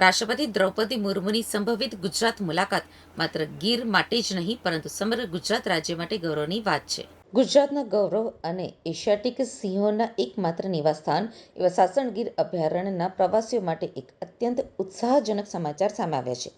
રાષ્ટ્રપતિ દ્રૌપદી મુર્મુની સંભવિત ગુજરાત મુલાકાત માત્ર ગીર માટે જ નહીં, પરંતુ સમગ્ર ગુજરાત રાજ્ય માટે ગૌરવની વાત છે. ગુજરાતના ગૌરવ અને એશિયાટિક સિંહોના એકમાત્ર નિવાસસ્થાન એવા સાસણગીર અભયારણ્યના પ્રવાસીઓ માટે એક અત્યંત ઉત્સાહજનક સમાચાર સામે આવ્યા છે.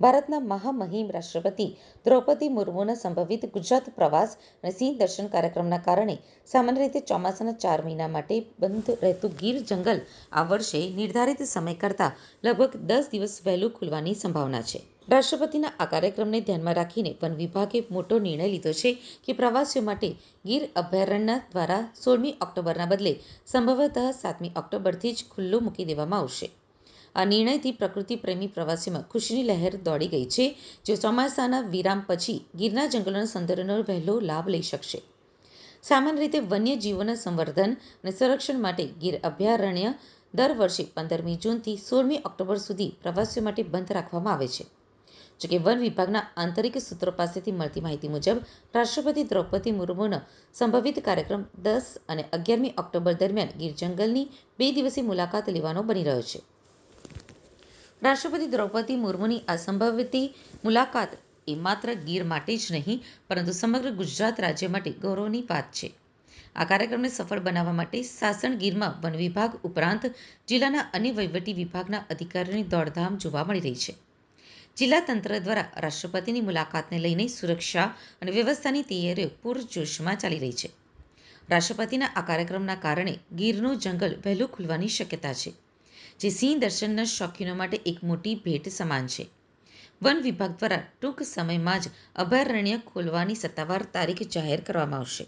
ભારતના મહામહિમ રાષ્ટ્રપતિ દ્રૌપદી મુર્મુના સંભવિત ગુજરાત પ્રવાસ અને સિંહ દર્શન કાર્યક્રમના કારણે સામાન્ય રીતે ચોમાસાના ચાર મહિના માટે બંધ રહેતું ગીર જંગલ આ વર્ષે નિર્ધારિત સમય કરતાં લગભગ દસ દિવસ વહેલું ખુલવાની સંભાવના છે. રાષ્ટ્રપતિના આ કાર્યક્રમને ધ્યાનમાં રાખીને વન વિભાગે મોટો નિર્ણય લીધો છે કે પ્રવાસીઓ માટે ગીર અભયારણ્ય દ્વારા સોળમી ઓક્ટોબરના બદલે સંભવતઃ સાતમી ઓક્ટોબરથી જ ખુલ્લું મૂકી દેવામાં આવશે. આ નિર્ણયથી પ્રકૃતિ પ્રેમી પ્રવાસીમાં ખુશીની લહેર દોડી ગઈ છે, જે ચોમાસાના વિરામ પછી ગીરના જંગલોના સૌંદર્યનો વહેલો લાભ લઈ શકશે. સામાન્ય રીતે વન્યજીવોના સંવર્ધન અને સંરક્ષણ માટે ગીર અભયારણ્ય દર વર્ષે પંદરમી જૂનથી સોળમી ઓક્ટોબર સુધી પ્રવાસીઓ માટે બંધ રાખવામાં આવે છે. જોકે વન વિભાગના આંતરિક સૂત્રો પાસેથી મળતી માહિતી મુજબ, રાષ્ટ્રપતિ દ્રૌપદી મુર્મુનો સંભવિત કાર્યક્રમ દસ અને અગિયારમી ઓક્ટોબર દરમિયાન ગીર જંગલની બે દિવસીય મુલાકાત લેવાનો બની રહ્યો છે. રાષ્ટ્રપતિ દ્રૌપદી મુર્મુની આ મુલાકાત એ માત્ર ગીર માટે જ નહીં, પરંતુ સમગ્ર ગુજરાત રાજ્ય માટે ગૌરવની વાત છે. આ કાર્યક્રમને સફળ બનાવવા માટે સાસણ ગીરમાં વન વિભાગ ઉપરાંત જિલ્લાના અન્ય વહીવટી વિભાગના અધિકારીઓની દોડધામ જોવા મળી રહી છે. જિલ્લા તંત્ર દ્વારા રાષ્ટ્રપતિની મુલાકાતને લઈને સુરક્ષા અને વ્યવસ્થાની તૈયારીઓ પૂરજોશમાં ચાલી રહી છે. રાષ્ટ્રપતિના આ કાર્યક્રમના કારણે ગીરનું જંગલ વહેલું ખુલવાની શક્યતા છે. જે સિંહ દર્શનના શોખીનો માટે એક મોટી ભેટ સમાન છે. વન વિભાગ દ્વારા ટૂંક સમયમાં જ અભયારણ્ય ખોલવાની સત્તાવાર તારીખ જાહેર કરવામાં આવશે.